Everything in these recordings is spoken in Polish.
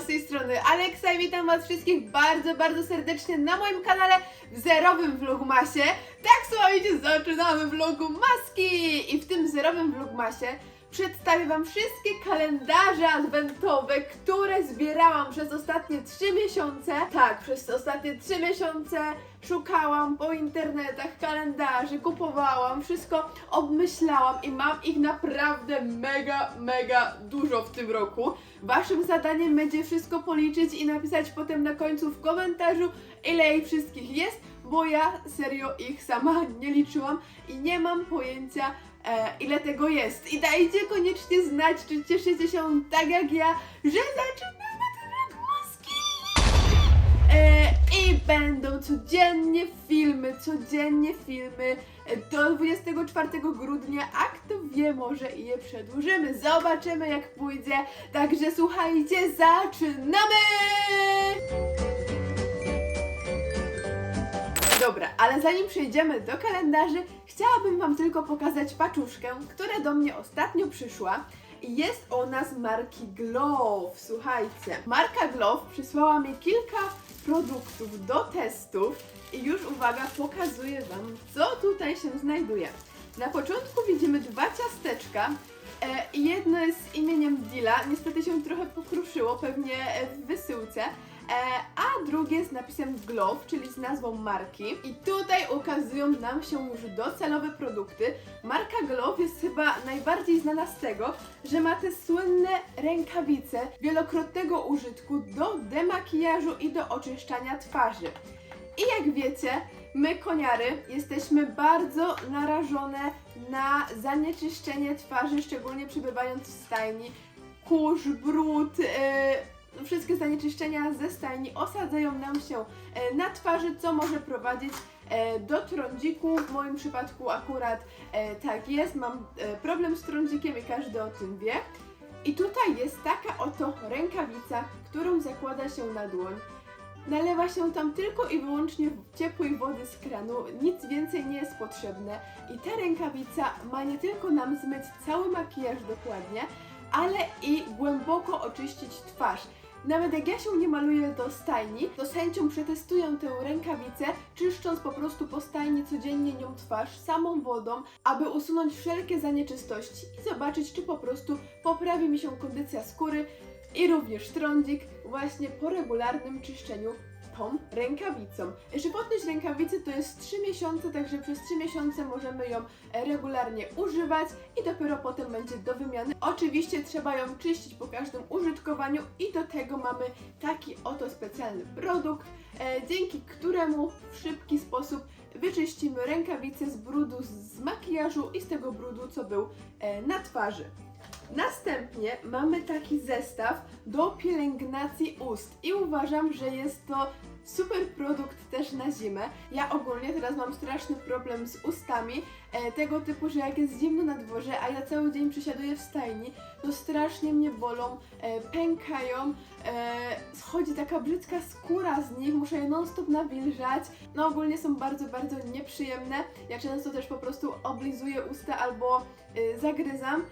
Z tej strony Aleksa i witam was wszystkich bardzo, bardzo serdecznie na moim kanale w zerowym vlogmasie. Tak, słuchajcie, zaczynamy vlogmaski! I w tym zerowym vlogmasie przedstawię wam wszystkie kalendarze adwentowe, które zbierałam przez ostatnie 3 miesiące. Tak, przez ostatnie 3 miesiące szukałam po internetach kalendarzy, kupowałam, wszystko obmyślałam i mam ich naprawdę mega, mega dużo w tym roku. Waszym zadaniem będzie wszystko policzyć i napisać potem na końcu w komentarzu, ile ich wszystkich jest, bo ja serio ich sama nie liczyłam i nie mam pojęcia, e, ile tego jest. I dajcie koniecznie znać, czy cieszycie się tak jak ja, że zaczynamy ten rok maski! E, I będą codziennie filmy, codziennie filmy e, do 24 grudnia, a kto wie, może i je przedłużymy. Zobaczymy jak pójdzie. Także słuchajcie, zaczynamy! Dobra, ale zanim przejdziemy do kalendarzy, chciałabym Wam tylko pokazać paczuszkę, która do mnie ostatnio przyszła. Jest ona z marki Glove. Słuchajcie, marka Glove przysłała mi kilka produktów do testów i już uwaga, pokazuję Wam, co tutaj się znajduje. Na początku widzimy dwa ciasteczka. E, jedno jest z imieniem Dila, niestety się trochę pokruszyło, pewnie e, w wysyłce. E, a drugie z napisem Glove, czyli z nazwą marki. I tutaj ukazują nam się już docelowe produkty. Marka Glove jest chyba najbardziej znana z tego, że ma te słynne rękawice wielokrotnego użytku do demakijażu i do oczyszczania twarzy. I jak wiecie, my koniary jesteśmy bardzo narażone na zanieczyszczenie twarzy, szczególnie przebywając w stajni. Kurz, brud, yy, wszystkie zanieczyszczenia ze stajni osadzają nam się e, na twarzy, co może prowadzić e, do trądziku. W moim przypadku akurat e, tak jest, mam problem z trądzikiem i każdy o tym wie. I tutaj jest taka oto rękawica, którą zakłada się na dłoń. Nalewa się tam tylko i wyłącznie ciepłej wody z kranu, nic więcej nie jest potrzebne. I ta rękawica ma nie tylko nam zmyć cały makijaż dokładnie, ale i głęboko oczyścić twarz. Nawet jak ja się nie maluję do stajni, to z chęcią przetestuję tę rękawicę, czyszcząc po prostu po stajni codziennie nią twarz samą wodą, aby usunąć wszelkie zanieczystości i zobaczyć, czy po prostu poprawi mi się kondycja skóry i również trądzik właśnie po regularnym czyszczeniu tą rękawicą. Żywotność rękawicy to jest 3 miesiące, także przez 3 miesiące możemy ją e, regularnie używać i dopiero potem będzie do wymiany. Oczywiście trzeba ją czyścić po każdym użytkowaniu i do tego mamy taki oto specjalny produkt, e, dzięki któremu w szybki sposób wyczyścimy rękawicę z brudu z- z makijażu i z tego brudu, co był e, na twarzy. Następnie mamy taki zestaw do pielęgnacji ust i uważam, że jest to super produkt też na zimę. Ja ogólnie teraz mam straszny problem z ustami, e, tego typu, że jak jest zimno na dworze, a ja cały dzień przesiaduję w stajni, to strasznie mnie bolą, e, pękają, e, schodzi taka brzydka skóra z nich, muszę je non stop nawilżać. No ogólnie są bardzo, bardzo nieprzyjemne. Ja często też po prostu oblizuję usta albo e, zagryzam,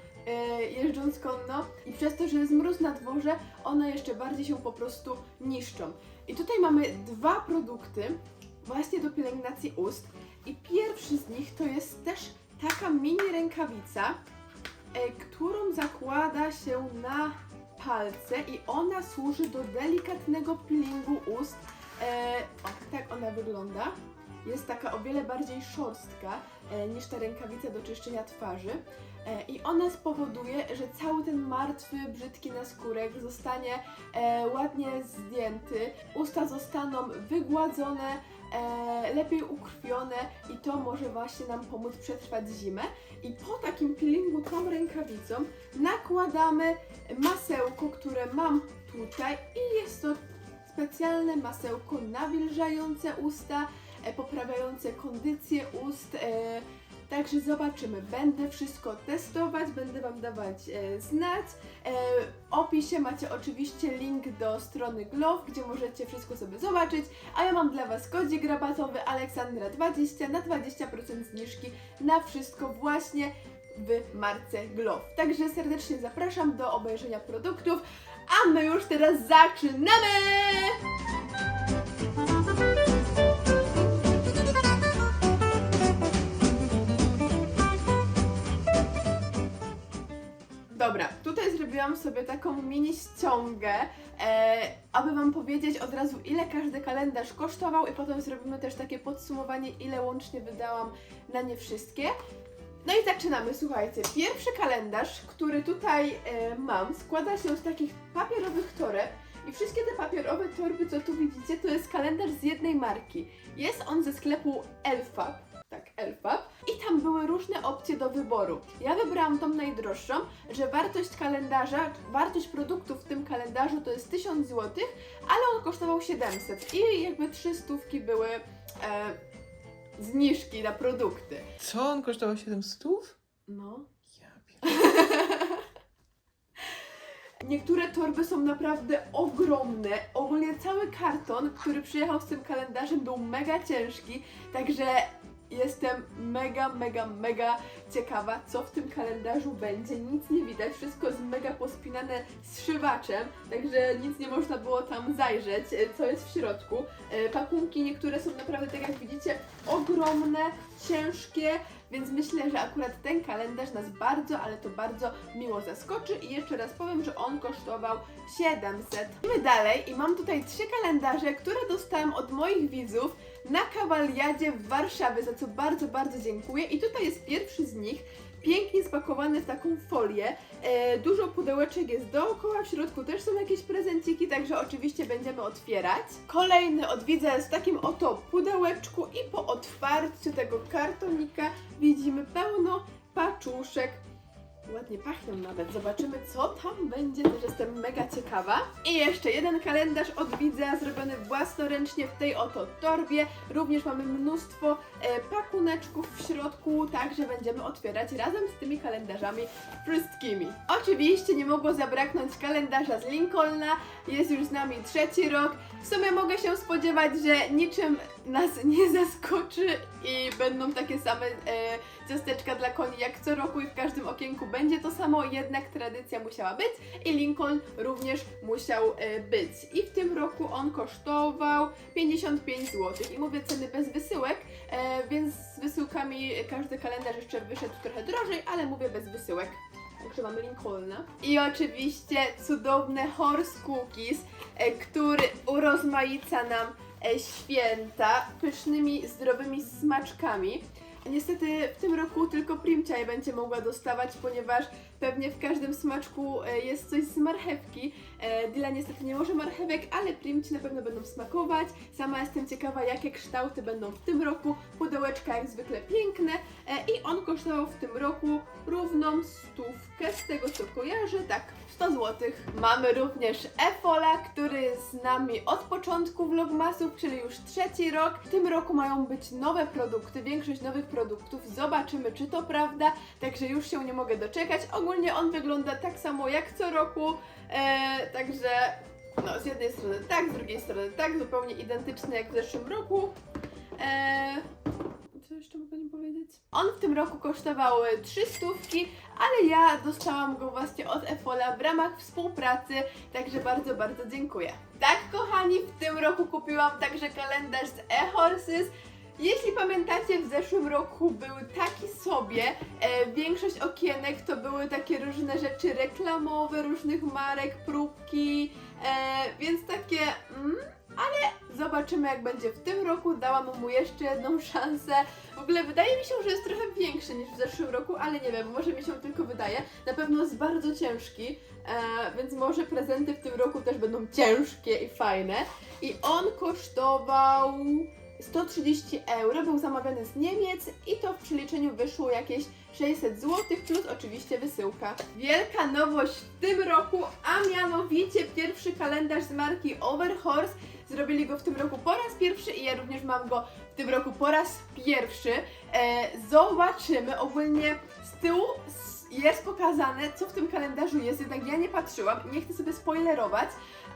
jeżdżąc konno i przez to, że jest mróz na dworze, one jeszcze bardziej się po prostu niszczą. I tutaj mamy dwa produkty właśnie do pielęgnacji ust i pierwszy z nich to jest też taka mini rękawica, e, którą zakłada się na palce i ona służy do delikatnego peelingu ust. E, o, tak ona wygląda. Jest taka o wiele bardziej szorstka e, niż ta rękawica do czyszczenia twarzy. E, I ona spowoduje, że cały ten martwy, brzydki naskórek zostanie e, ładnie zdjęty, usta zostaną wygładzone, e, lepiej ukrwione i to może właśnie nam pomóc przetrwać zimę. I po takim peelingu tą rękawicą nakładamy masełko, które mam tutaj i jest to specjalne masełko nawilżające usta, poprawiające kondycję ust. E, Także zobaczymy. Będę wszystko testować, będę Wam dawać e, znać. E, w opisie macie oczywiście link do strony Glove, gdzie możecie wszystko sobie zobaczyć. A ja mam dla Was kodzik rabatowy Aleksandra20 na 20% zniżki na wszystko właśnie w marce Glove. Także serdecznie zapraszam do obejrzenia produktów. a my już teraz zaczynamy! Dobra, tutaj zrobiłam sobie taką mini ściągę, e, aby Wam powiedzieć od razu, ile każdy kalendarz kosztował, i potem zrobimy też takie podsumowanie, ile łącznie wydałam na nie wszystkie. No i zaczynamy, słuchajcie. Pierwszy kalendarz, który tutaj e, mam, składa się z takich papierowych toreb. I wszystkie te papierowe torby, co tu widzicie, to jest kalendarz z jednej marki. Jest on ze sklepu Elfab, tak, Elfab. I tam były różne opcje do wyboru. Ja wybrałam tą najdroższą, że wartość kalendarza, wartość produktów w tym kalendarzu to jest 1000 zł, ale on kosztował 700. I jakby trzy stówki były e, zniżki na produkty. Co on kosztował 7 stów? No. Ja pier... Niektóre torby są naprawdę ogromne. Ogólnie cały karton, który przyjechał z tym kalendarzem, był mega ciężki, także jestem mega, mega, mega ciekawa, co w tym kalendarzu będzie. Nic nie widać, wszystko jest mega pospinane zszywaczem, także nic nie można było tam zajrzeć, e, co jest w środku. E, Pakunki niektóre są naprawdę, tak jak widzicie, ogromne, ciężkie, więc myślę, że akurat ten kalendarz nas bardzo, ale to bardzo miło zaskoczy i jeszcze raz powiem, że on kosztował 700. Idziemy dalej i mam tutaj trzy kalendarze, które dostałam od moich widzów na kawaliadzie w Warszawie, za co bardzo, bardzo dziękuję. I tutaj jest pierwszy z nich, pięknie spakowany w taką folię. E, dużo pudełeczek jest dookoła, w środku też są jakieś prezenciki, także oczywiście będziemy otwierać. Kolejny od widza jest w takim oto pudełeczku i po otwarciu tego kartonika widzimy pełno paczuszek. Ładnie pachną nawet. Zobaczymy, co tam będzie. Też jestem mega ciekawa. I jeszcze jeden kalendarz od widza, zrobiony własnoręcznie w tej oto torbie. Również mamy mnóstwo e, pakuneczków w środku, także będziemy otwierać razem z tymi kalendarzami wszystkimi. Oczywiście nie mogło zabraknąć kalendarza z Lincolna. Jest już z nami trzeci rok. W sumie mogę się spodziewać, że niczym nas nie zaskoczy i będą takie same e, ciasteczka dla koni jak co roku i w każdym okienku będzie to samo, jednak tradycja musiała być i Lincoln również musiał e, być. I w tym roku on kosztował 55 zł. I mówię ceny bez wysyłek, e, więc z wysyłkami każdy kalendarz jeszcze wyszedł trochę drożej, ale mówię bez wysyłek. Także mamy Lincolna. I oczywiście cudowne Horse Cookies, e, który urozmaica nam święta pysznymi, zdrowymi smaczkami. Niestety w tym roku tylko Primcia je będzie mogła dostawać, ponieważ pewnie w każdym smaczku e, jest coś z marchewki. E, Dila niestety nie może marchewek, ale Primci na pewno będą smakować. Sama jestem ciekawa, jakie kształty będą w tym roku. Pudełeczka jak zwykle piękne e, i on kosztował w tym roku równą stówkę, z tego co kojarzę, tak, 100 zł. Mamy również Efola, który jest z nami od początku vlogmasów, czyli już trzeci rok. W tym roku mają być nowe produkty, większość nowych produktów. Zobaczymy, czy to prawda, także już się nie mogę doczekać. Ogólnie on wygląda tak samo jak co roku, e, także no, z jednej strony tak, z drugiej strony tak, zupełnie identyczny jak w zeszłym roku. E, co jeszcze mogę nie powiedzieć? On w tym roku kosztował 300, ale ja dostałam go właśnie od Efola w ramach współpracy, także bardzo, bardzo dziękuję. Tak, kochani, w tym roku kupiłam także kalendarz z eHorses. Jeśli pamiętacie, w zeszłym roku był taki sobie. E, większość okienek to były takie różne rzeczy reklamowe, różnych marek, próbki, e, więc takie. Mm, ale zobaczymy, jak będzie w tym roku. Dałam mu jeszcze jedną szansę. W ogóle wydaje mi się, że jest trochę większy niż w zeszłym roku, ale nie wiem, może mi się tylko wydaje. Na pewno jest bardzo ciężki, e, więc może prezenty w tym roku też będą ciężkie i fajne. I on kosztował 130 euro, był zamawiany z Niemiec i to w przeliczeniu wyszło jakieś 600 zł plus oczywiście wysyłka. Wielka nowość w tym roku, a mianowicie pierwszy kalendarz z marki Overhorse. Zrobili go w tym roku po raz pierwszy i ja również mam go w tym roku po raz pierwszy. E, zobaczymy ogólnie z tyłu jest pokazane, co w tym kalendarzu jest, jednak ja nie patrzyłam, nie chcę sobie spoilerować.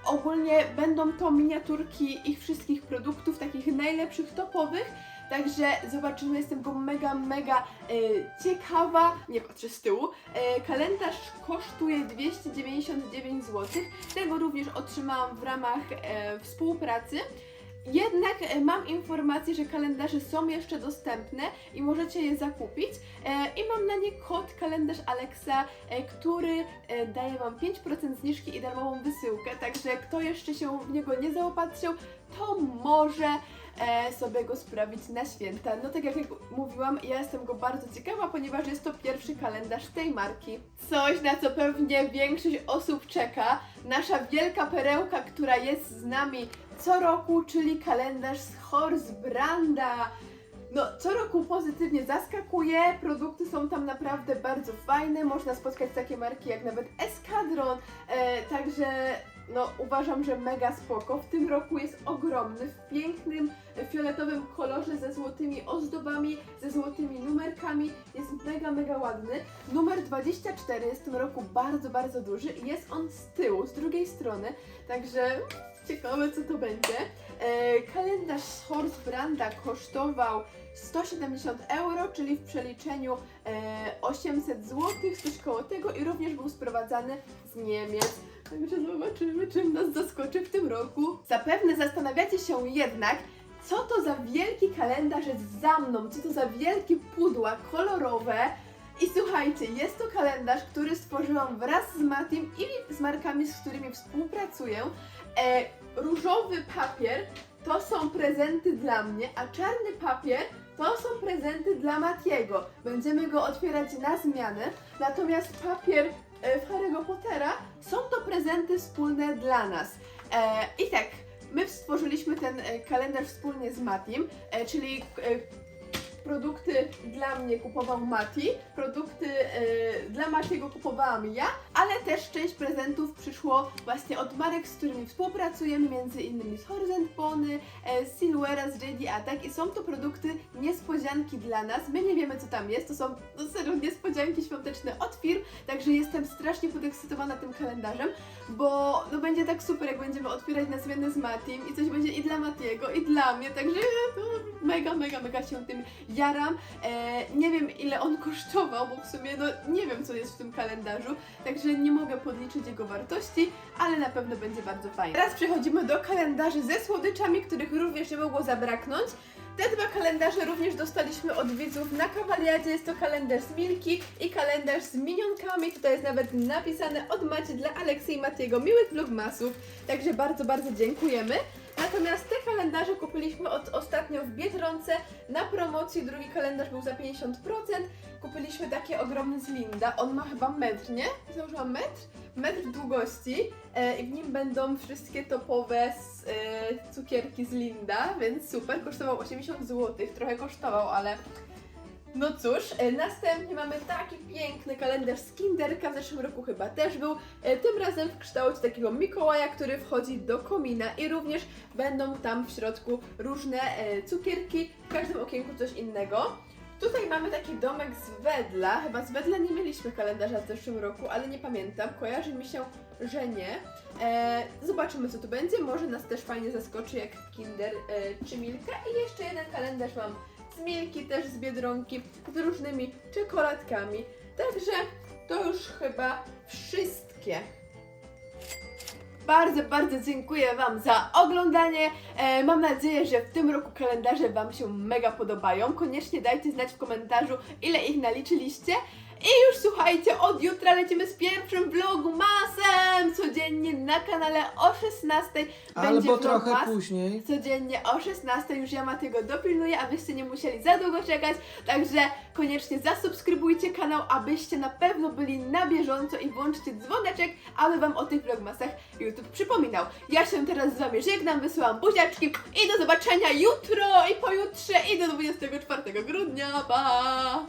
Ogólnie będą to miniaturki ich wszystkich produktów, takich najlepszych, topowych. Także zobaczymy, jestem go mega, mega e, ciekawa. Nie patrzę z tyłu. E, kalendarz kosztuje 299 zł. Tego również otrzymałam w ramach e, współpracy. Jednak e, mam informację, że kalendarze są jeszcze dostępne i możecie je zakupić. E, I mam na nie kod kalendarz Alexa, e, który daje Wam 5% zniżki i darmową wysyłkę. Także kto jeszcze się w niego nie zaopatrzył, to może sobie go sprawić na święta. No tak jak, mówiłam, ja jestem go bardzo ciekawa, ponieważ jest to pierwszy kalendarz tej marki. Coś, na co pewnie większość osób czeka. Nasza wielka perełka, która jest z nami co roku, czyli kalendarz z Horse Branda. No, co roku pozytywnie zaskakuje, produkty są tam naprawdę bardzo fajne, można spotkać takie marki jak nawet Eskadron, e, także no uważam, że mega spoko. W tym roku jest ogromny, w pięknym e, fioletowym kolorze ze złotymi ozdobami, ze złotymi numerkami, jest mega, mega ładny. Numer 24 jest w tym roku bardzo, bardzo duży i jest on z tyłu, z drugiej strony, także ciekawe co to będzie. E, kalendarz z kosztował 170 euro, czyli w przeliczeniu e, 800 zł, coś koło tego i również był sprowadzany z Niemiec. Także zobaczymy, czym nas zaskoczy w tym roku. Zapewne zastanawiacie się jednak, co to za wielki kalendarz jest za mną, co to za wielkie pudła kolorowe. I słuchajcie, jest to kalendarz, który stworzyłam wraz z Matim i z markami, z którymi współpracuję. E, różowy papier to są prezenty dla mnie, a czarny papier to są prezenty dla Matiego. Będziemy go otwierać na zmianę, natomiast papier e, w Harry'ego Pottera są to prezenty wspólne dla nas. E, I tak, my stworzyliśmy ten e, kalendarz wspólnie z Matim, e, czyli e, produkty dla mnie kupował Mati, produkty e, dla Matiego kupowałam ja, ale też część prezentów przyszło właśnie od marek, z którymi współpracujemy, między innymi z Horizon Pony, e, z Silvera, z JD Attack i są to produkty niespodzianki dla nas. My nie wiemy co tam jest, to są no serio niespodzianki świąteczne od firm, także jestem strasznie podekscytowana tym kalendarzem, bo no będzie tak super, jak będziemy otwierać na zmianę z Matim i coś będzie i dla Matiego, i dla mnie, także mega, mega, mega się tym jaram. E, nie wiem ile on kosztował, bo w sumie no nie wiem co jest w tym kalendarzu, także nie mogę podliczyć jego wartości, ale na pewno będzie bardzo fajny. Teraz przechodzimy do kalendarzy ze słodyczami, których również nie mogło zabraknąć. Te dwa kalendarze również dostaliśmy od widzów na kawaliadzie. Jest to kalendarz z Milki i kalendarz z minionkami. Tutaj jest nawet napisane od Maci dla Aleksy i Matiego miłych vlogmasów. Także bardzo, bardzo dziękujemy. Natomiast te kalendarze kupiliśmy od, ostatnio w Biedronce na promocji. Drugi kalendarz był za 50%. Kupiliśmy takie ogromne z Linda. On ma chyba metr, nie? Założyłam metr? Metr długości e, i w nim będą wszystkie topowe s- e, cukierki z Linda, więc super. Kosztował 80 zł, trochę kosztował, ale no cóż, e, następnie mamy taki piękny kalendarz z Kinderka, w zeszłym roku chyba też był, e, tym razem w kształcie takiego Mikołaja, który wchodzi do komina i również będą tam w środku różne e, cukierki, w każdym okienku coś innego. Tutaj mamy taki domek z Wedla, chyba z Wedla nie mieliśmy kalendarza w zeszłym roku, ale nie pamiętam, kojarzy mi się, że nie. E, zobaczymy co tu będzie, może nas też fajnie zaskoczy jak Kinder e, czy Milka. I jeszcze jeden kalendarz mam z Milki, też z Biedronki, z różnymi czekoladkami. Także to już chyba wszystkie. Bardzo, bardzo dziękuję Wam za oglądanie. E, mam nadzieję, że w tym roku kalendarze Wam się mega podobają. Koniecznie dajcie znać w komentarzu, ile ich naliczyliście. I już słuchajcie, od jutra lecimy z pierwszym vlogu masem! Codziennie na kanale o 16 będzie Albo trochę później. Codziennie o 16 już ja Matego dopilnuję, abyście nie musieli za długo czekać. Także koniecznie zasubskrybujcie kanał, abyście na pewno byli na bieżąco i włączcie dzwoneczek, aby Wam o tych vlogmasach YouTube przypominał. Ja się teraz z Wami żegnam, wysyłam buziaczki i do zobaczenia jutro i pojutrze i do 24 grudnia. Pa!